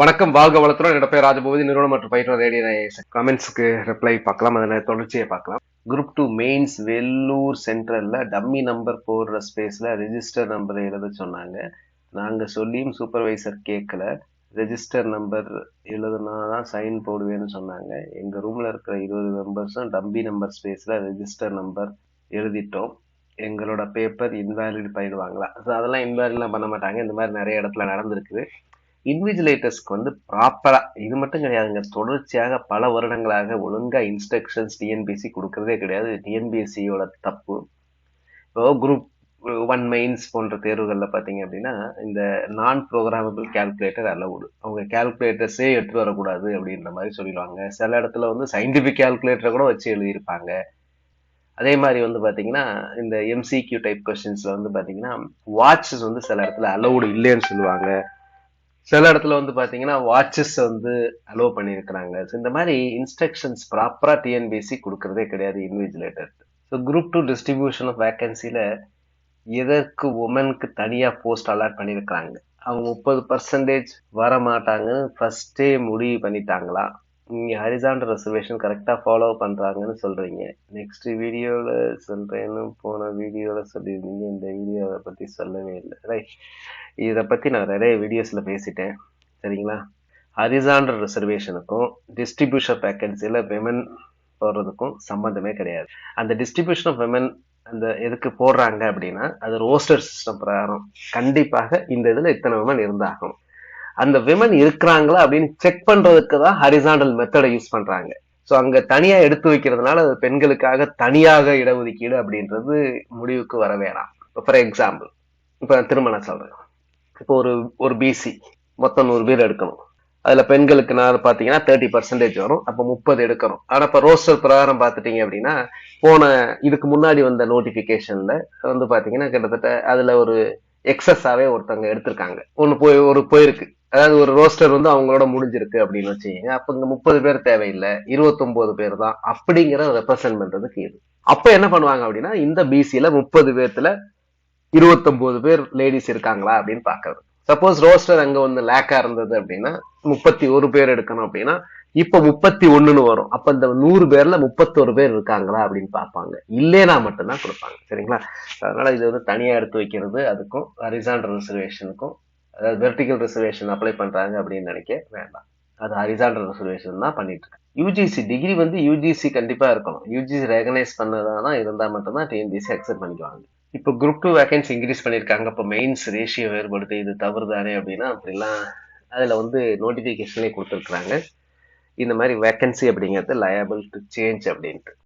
வணக்கம். வாழ்க வளத்துடன் என்னோட பேர் ராஜபூதி நிறுவனம் மற்றும் பயிற்று ரேடியோ கமெண்ட்ஸ்க்கு ரிப்ளை பார்க்கலாம். அதில் தொடர்ச்சியை பார்க்கலாம். குரூப் டூ மெயின்ஸ் வெள்ளூர் சென்ட்ரலில் டம்மி நம்பர் போடுற ஸ்பேஸில் ரெஜிஸ்டர் நம்பர் எழுத சொன்னாங்க. நாங்கள் சொல்லியும் சூப்பர்வைசர் கேட்கல ரெஜிஸ்டர் நம்பர் எழுதுனா தான் சைன் போடுவேன்னு சொன்னாங்க. எங்கள் ரூமில் இருக்கிற இருபது மெம்பர்ஸும் டம்பி நம்பர் ஸ்பேஸில் ரெஜிஸ்டர் நம்பர் எழுதிட்டோம். எங்களோட பேப்பர் இன்வேலிட் பண்ணிடுவாங்களா ஸோ அதெல்லாம் இன்வேலிட்லாம் பண்ண மாட்டாங்க. இந்த மாதிரி நிறைய இடத்துல நடந்திருக்குது. இன்விஜிலேட்டர்ஸ்க்கு வந்து ப்ராப்பரா இது மட்டும் கிடையாதுங்க. தொடர்ச்சியாக பல வருடங்களாக ஒழுங்கா இன்ஸ்ட்ரக்ஷன்ஸ் டிஎன்பிஎஸ்சி கொடுக்கறதே கிடையாது. டிஎன்பிஎஸ்சியோட தப்பு. இப்போ குரூப் ஒன் மெயின்ஸ் போன்ற தேர்வுகளில் பார்த்தீங்க அப்படின்னா இந்த நான் ப்ரோக்ராமபிள் கால்குலேட்டர் அலவுடு அவங்க கால்குலேட்டர்ஸே எடுத்துகிட்டு வரக்கூடாது அப்படின்ற மாதிரி சொல்லிடுவாங்க. சில இடத்துல வந்து சயின்டிஃபிக் கேல்குலேட்டரை கூட வச்சு எழுதியிருப்பாங்க. அதே மாதிரி வந்து பார்த்தீங்கன்னா இந்த எம்சிக்யூ டைப் கொஸ்டின்ஸில் வந்து பார்த்தீங்கன்னா வாட்சஸ் வந்து சில இடத்துல அலவுடு இல்லைன்னு சொல்லுவாங்க. சில இடத்துல வந்து பாத்தீங்கன்னா வாட்சஸ் வந்து அலோவ் பண்ணியிருக்கிறாங்க. ஸோ இந்த மாதிரி இன்ஸ்ட்ரக்ஷன்ஸ் ப்ராப்பரா டிஎன்பிஎஸ்சி கொடுக்கறதே கிடையாது invigilator so group two distribution of வேகன்சில எதற்கு உமனுக்கு தனியா போஸ்ட் அலாட் பண்ணியிருக்கிறாங்க? அவங்க முப்பது பர்சன்டேஜ் வர மாட்டாங்கன்னு ஃபர்ஸ்டே முடிவு பண்ணிட்டாங்களா? நீங்க ஹரிசான் ரிசர்வேஷன் கரெக்டா ஃபாலோ பண்றாங்கன்னு சொல்றீங்க. நெக்ஸ்ட் வீடியோல சொல்றேன்னு போன வீடியோல சொல்லியிருந்தீங்க. இந்த வீடியோவை பத்தி சொல்லவே இல்லை. ரைட் இதை பற்றி நான் நிறைய வீடியோஸில் பேசிட்டேன். சரிங்களா? ஹரிசாண்டல் ரிசர்வேஷனுக்கும் டிஸ்ட்ரிபியூஷன் வேக்கன்சியில் விமன் போடுறதுக்கும் சம்மந்தமே கிடையாது. அந்த டிஸ்ட்ரிபியூஷன் ஆஃப் விமன் அந்த எதுக்கு போடுறாங்க அப்படின்னா அது ரோஸ்டர் சிஸ்டம் பிரகாரம். கண்டிப்பாக இந்த இதில் இத்தனை விமன் இருந்தாகணும். அந்த விமன் இருக்கிறாங்களா அப்படின்னு செக் பண்ணுறதுக்கு தான் ஹரிசாண்டல் மெத்தடை யூஸ் பண்ணுறாங்க ஸோ அங்கே தனியாக எடுத்து வைக்கிறதுனால அது பெண்களுக்காக தனியாக இடஒதுக்கீடு அப்படின்றது முடிவுக்கு வர வேணாம். ஃபார் எக்ஸாம்பிள் இப்போ நான் சொல்கிறேன் இப்போ ஒரு ஒரு பிசி மொத்தம் நூறு பேர் எடுக்கணும். அதுல பெண்களுக்கு நான் பாத்தீங்கன்னா தேர்ட்டி பர்சன்டேஜ் வரும். அப்ப முப்பது எடுக்கணும். ஆனா இப்ப ரோஸ்டர் பிரகாரம் பாத்துட்டீங்க அப்படின்னா போன இதுக்கு முன்னாடி வந்த நோட்டிபிகேஷன்ல வந்து பாத்தீங்கன்னா கிட்டத்தட்ட அதுல ஒரு எக்ஸஸாவே ஒருத்தவங்க எடுத்திருக்காங்க. ஒன்னு போய் ஒரு போயிருக்கு. அதாவது ஒரு ரோஸ்டர் வந்து அவங்களோட முடிஞ்சிருக்கு அப்படின்னு வச்சுக்கோங்க. அப்ப இங்க முப்பது பேர் தேவையில்லை. இருபத்தொன்பது பேர் தான். அப்படிங்கிற ரெப்ரசென்ட் பண்றதுக்கு இது. அப்ப என்ன பண்ணுவாங்க அப்படின்னா இந்த பிசியில முப்பது பேர்த்துல இருபத்தொன்பது பேர் லேடிஸ் இருக்காங்களா அப்படின்னு பாக்குறது சப்போஸ் ரோஸ்டர் அங்க வந்து லேக்கா இருந்தது அப்படின்னா முப்பத்தி ஒரு பேர் எடுக்கணும் அப்படின்னா இப்ப முப்பத்தி ஒண்ணுன்னு வரும். அப்ப இந்த நூறு பேர்ல முப்பத்தொரு பேர் இருக்காங்களா அப்படின்னு பார்ப்பாங்க. இல்லைனா மட்டும்தான் கொடுப்பாங்க. சரிங்களா? அதனால இது வந்து தனியா எடுத்து வைக்கிறது அதுக்கும் ஹரிசாண்டல் ரிசர்வேஷனுக்கும் அதாவது வெர்டிகல் ரிசர்வேஷன் அப்ளை பண்றாங்க அப்படின்னு நினைக்க வேண்டாம். அது ஹரிசாண்டல் ரிசர்வேஷன் தான் பண்ணிட்டு இருக்கு யூஜிசி டிகிரி வந்து யூஜிசி கண்டிப்பா இருக்கணும். யூஜிசி ரெகனைஸ் பண்ணதான் இருந்தால் மட்டும்தான் டிஎன்பிசி அக்செப்ட் பண்ணிக்குவாங்க. இப்போ குரூப் டூ வேகன்சி இன்க்ரீஸ் பண்ணியிருக்காங்க இப்போ மெயின்ஸ் ரேஷியோ வேறுபடுது. இது தவறு தானே அப்படின்னா அப்படிலாம் அதில் வந்து நோட்டிஃபிகேஷனே கொடுத்துருக்குறாங்க. இந்த மாதிரி வேக்கன்சி அப்படிங்கிறது லயபிள் டு சேஞ்ச் அப்படின்ட்டு.